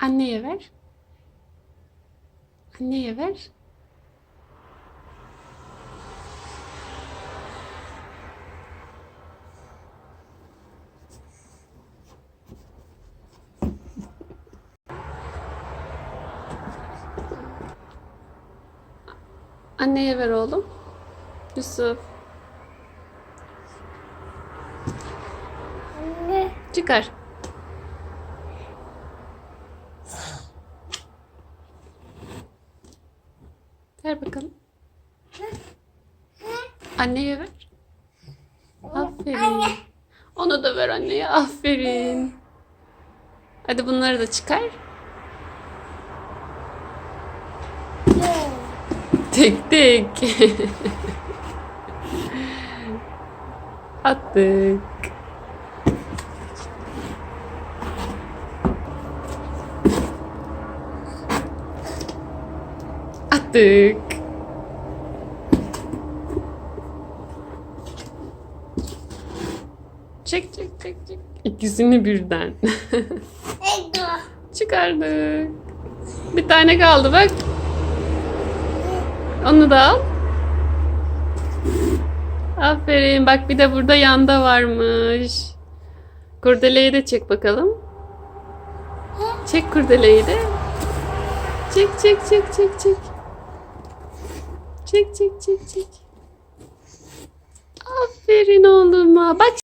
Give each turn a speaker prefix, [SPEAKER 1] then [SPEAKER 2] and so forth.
[SPEAKER 1] Anneye ver. Anneye ver. Anneye ver oğlum. Yusuf.
[SPEAKER 2] Anne.
[SPEAKER 1] Çıkar. Ver bakalım. Anneye ver. Aferin. Onu da ver anneye. Aferin. Hadi bunları da çıkar. Tek tek. Attık. Attık. Çek çek çek çek. İkisini birden. Çıkardık. Bir tane kaldı bak. Onu da al. Aferin. Bak bir de burada yanda varmış. Kurdeleyi de çek bakalım. Çek kurdeleyi de. Çek çek çek çek çek. Çek çek çek çek. Aferin oğluma. Bak